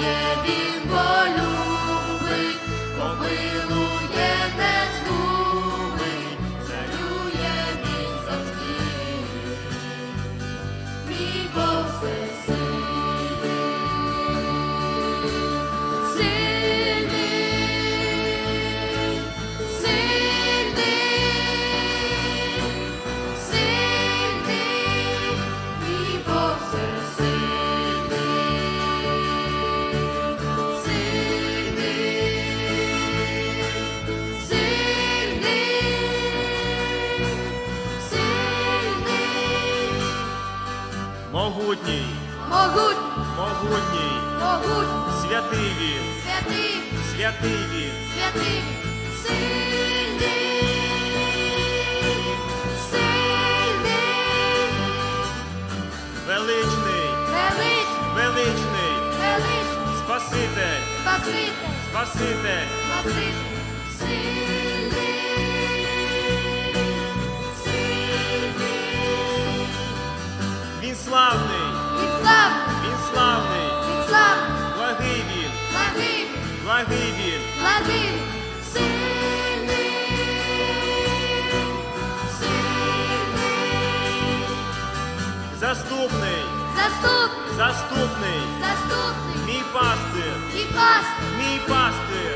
знає він, бо помилує, не згубить, царює він завжди. Мій Бог всесильний, Могутній, Могуть, могутній, могуть, святий. Він, святий, святий. Він, святий, сильний, сильний, величний, велич, величний, велич, Спаситель, спаситель, Спаситель, спаситель, сильний, він славний, від славний, він славний, від славний, благий він, благий, благий він, благий, сильний, сильний, заступний, заступник, заступний, заступник, мій пастир, і пастир,